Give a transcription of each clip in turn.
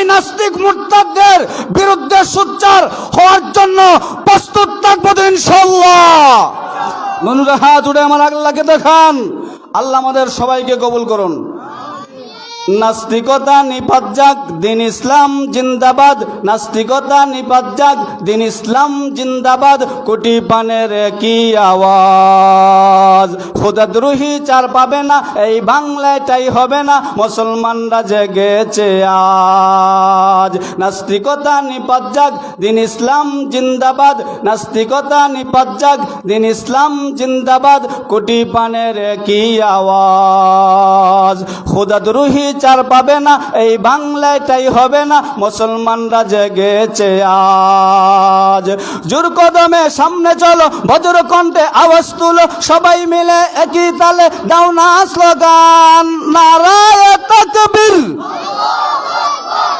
এই নাস্তিক মুরতাদদের বিরুদ্ধে সোচ্চার হওয়ার জন্য প্রস্তুত থাকব ইনশাল্লাহ বন্ধুরা, হাত উঠে আমার আল্লাহকে দেখান। আল্লাহ আমাদের সবাইকে কবুল করুন। নাস্তিকতা নিপাত যাক দিন ইসলাম জিন্দাবাদ। নাস্তিকতা নিপাত যাক দিন ইসলাম জিন্দাবাদ। কোটি পানের কি আওয়াজ? খোদাদ্রোহী চার পাবে না, এই বাংলায় তাই হবে না। মুসলমানরা জেগেছে আজ নাস্তিকতা নিপাত যাক দিন ইসলাম জিন্দাবাদ। নাস্তিকতা নিপাত যাক দিন ইসলাম জিন্দাবাদ। কোটি পানের কি আওয়াজ? খোদাদ্রোহী চার পাবে না, এই বাংলায় তাই হবে না, মুসলমানরা জেগেছে আজ। জোর কদমে সামনে চলো বজ্র কণ্ঠে আওয়াজ তুলো, সবাই মিলে একই তালে দাও না স্লোগান, নারায় তাকবীর।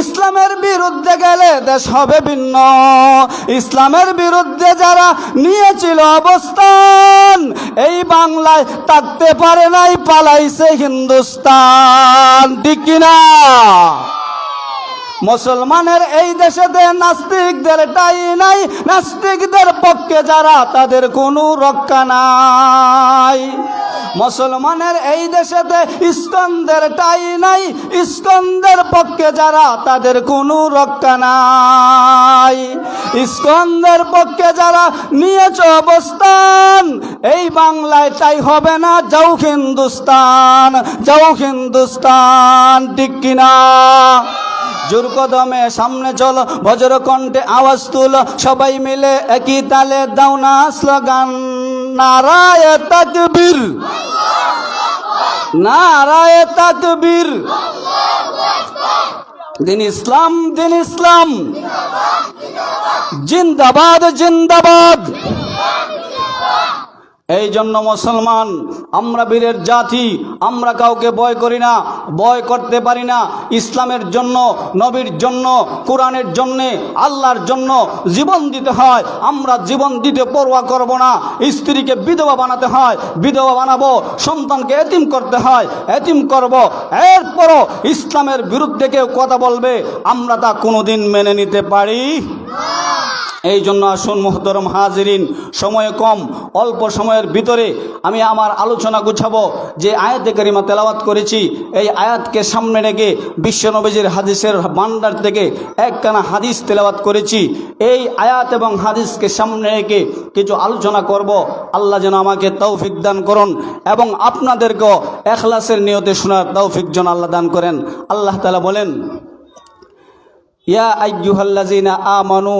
ইসলামের বিরুদ্ধে গেলে দেশ হবে ভিন্ন। ইসলামের বিরুদ্ধে যারা নিয়েছিল অবস্থান, এই বাংলায় থাকতে পারে নাই, পালাইছে হিন্দুস্তান। ঠিক কিনা? মুসলমানের এই দেশেতে নাস্তিকদের টাই নাই, নাস্তিকদের পক্ষে যারা, তাদের কোনো রক্ষা নাই। মুসলমানের এই দেশেতে স্কন্দের টাই নাই। ইস্কন্দের পক্ষে যারা, তাদের কোনো রক্ষা নাই। ইস্কন্দের পক্ষে যারা নিয়েছ অবস্থান, এই বাংলায় তাই হবে না, যাও হিন্দুস্তান যাও হিন্দুস্তান, ঠিক কিনা? জোর কদমে সামনে চলো বজ্র কণ্ঠে আওয়াজ তুলো, সবাই মিলে একই তালে দাও না স্লোগান। নারায় তাকবীর। নারায় তাকবীর। দিন ইসলাম দিন ইসলাম। জিন্দাবাদ জিন্দাবাদ। এই জন্য মুসলমান, আমরা বীরের জাতি, আমরা কাউকে ভয় করি না, ভয় করতে পারি না। ইসলামের জন্য, নবীর জন্য, কোরআনের জন্যে, আল্লাহর জন্য জীবন দিতে হয়। আমরা জীবন দিতে পরোয়া করব না। স্ত্রীকে বিধবা বানাতে হয়, বিধবা বানাবো, সন্তানকে এতিম করতে হয়, এতিম করব। এরপরও ইসলামের বিরুদ্ধে কেউ কথা বলবে, আমরা তা কোনোদিন মেনে নিতে পারি? এই জন্য আসুন মোহতরম হাজরিন, সময় কম, অল্প সময়ের ভিতরে আমি আমার আলোচনা গুছাবো। যে আয়াতে কারিমা তেলাওয়াত করেছি, এই আয়াতকে সামনে রেখে বিশ্বনবীজির হাদিসের ভান্ডার থেকে একখানা হাদিস তেলাওয়াত করেছি। এই আয়াত এবং হাদিসকে সামনে রেখে কিছু আলোচনা করব। আল্লাহ যেন আমাকে তৌফিক দান করুন এবং আপনাদেরকেও এখলাসের নিয়তে শোনার তৌফিক যেন আল্লাহ দান করেন। আল্লাহ তালা বলেন, ইয়া আইয়ুহাল্লাযিনা আমানু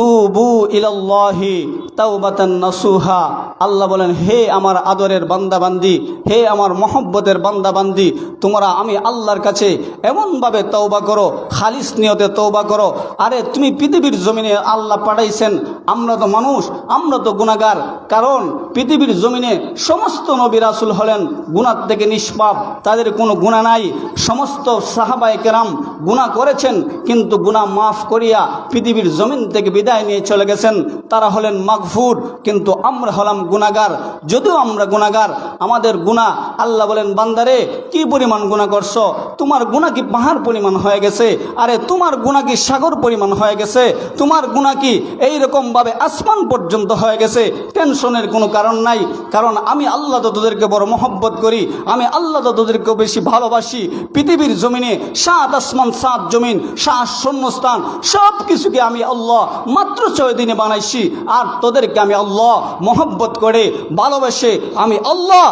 তুবু ইলাল্লাহি তাওবাতান নাসুহা। আল্লাহ বলেন, হে আমার আদরের বান্দাবান্দি, হে আমার মহব্বতের বান্দাবান্দি, তোমরা আমি আল্লাহর কাছে এমনভাবে তৌবা করো, খালিস নিয়তে তৌবা করো। আরে, তুমি পৃথিবীর জমিনে আল্লাহ পাঠাইছেন, আমরা তো মানুষ, আমরা তো গুণাগার কারণ পৃথিবীর জমিনে সমস্ত নবী রাসুল হলেন গুণার থেকে নিষ্পাপ। তাদের কোনো গুণা নাই। সমস্ত সাহাবাই কেরাম গুণা করেছেন, কিন্তু গুণা মাফ করিয়া পৃথিবীর জমিন থেকে বিদায় নিয়ে চলে গেছেন। তারা হলেন মাগফুর, কিন্তু আমরা হলাম গুণাগার যদিও আমরা গুণাগার আমাদের গুণা আল্লাহ বলেন, বান্দারে, কি পরিমাণ গুণা করছ? তোমার গুণা কি পাহাড় পরিমাণ হয়ে গেছে? আরে, তোমার গুণা কি সাগর পরিমাণ হয়ে গেছে? তোমার গুণা কি এইরকমভাবে আসমান পর্যন্ত হয়ে গেছে? টেনশনের কোনো কারণ নাই। কারণ আমি আল্লাহ তো তোদেরকে বড় মহব্বত করি, আমি আল্লাহ তো তোদেরকে বেশি ভালোবাসি, পৃথিবীর জমিনে সাত আসমান, সাত জমিন, সাত শূন্যস্থান সব কিছুকে আমি আল্লাহ মাত্র ছয় দিনে বানাইছি। আর তোদেরকে আমি আল্লাহ মহব্বত করে ভালোবেসে আমি আল্লাহ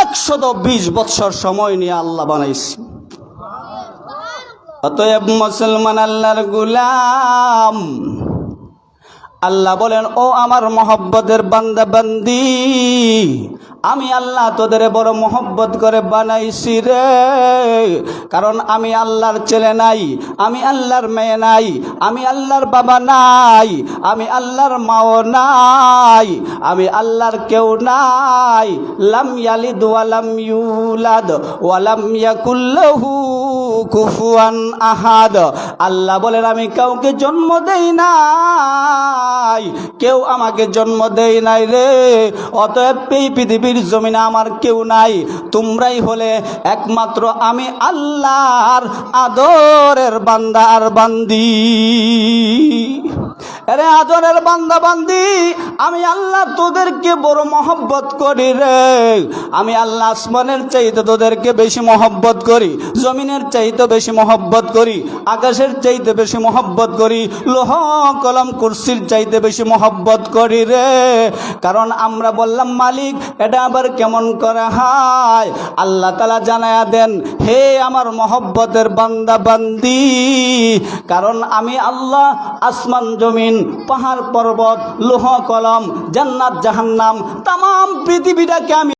একশত বিশ বৎসর সময় নিয়ে আল্লাহ বানাইছি। অতএব মুসলমান আল্লাহর গুলাম, আল্লাহ বলেন, ও আমার মহব্বতের বান্দা বান্দি আমি আল্লাহ তোদের বড় মহব্বত করে বানাইছি রে। কারণ আমি আল্লাহর ছেলে নাই, আমি আল্লাহর মেয়ে নাই, আমি আল্লাহর বাবা নাই, আমি আল্লাহর মাও নাই, আমি আল্লাহর কেউ নাই। লাম ইয়ালিদ ওয়ালাম ইউলাদ ওয়ালাম ইয়াকুল্লাহু কুফুয়ান আহাদ। আল্লাহ বলেন, আমি কাউকে জন্ম দেই নাই, কেউ আমাকে জন্ম দেই নাই রে। অতএব এই পৃথিবীর জমিনে আমার কেউ নাই। তোমরাই হলে একমাত্র আমি আল্লাহর আদরের বান্দার বান্দি। আরে আদরের বান্দা বান্দি, আমি আল্লাহ তোদেরকে বড় মহব্বত করি রে। আমি আল্লাহ আসমানের চাইতে তোদেরকে বেশি মহব্বত করি, জমিনের চাইতে বেশি মহব্বত করি, আকাশের চাইতে বেশি মহব্বত করি, লোহ কলম কুরসির চাইতে বেশি মহব্বত করি রে। কারণ আমরা বললাম, মালিক, এটা আবার কেমন করে হায়? আল্লাহ তালা জানায়া দেন, হে আমার মহব্বতের বান্দা বান্দি, কারণ আমি আল্লাহ আসমান জমিন পাহাড় পর্বত লোহ কলম জান্নাত জাহান্নাম তাম পৃথিবীটাকে আমি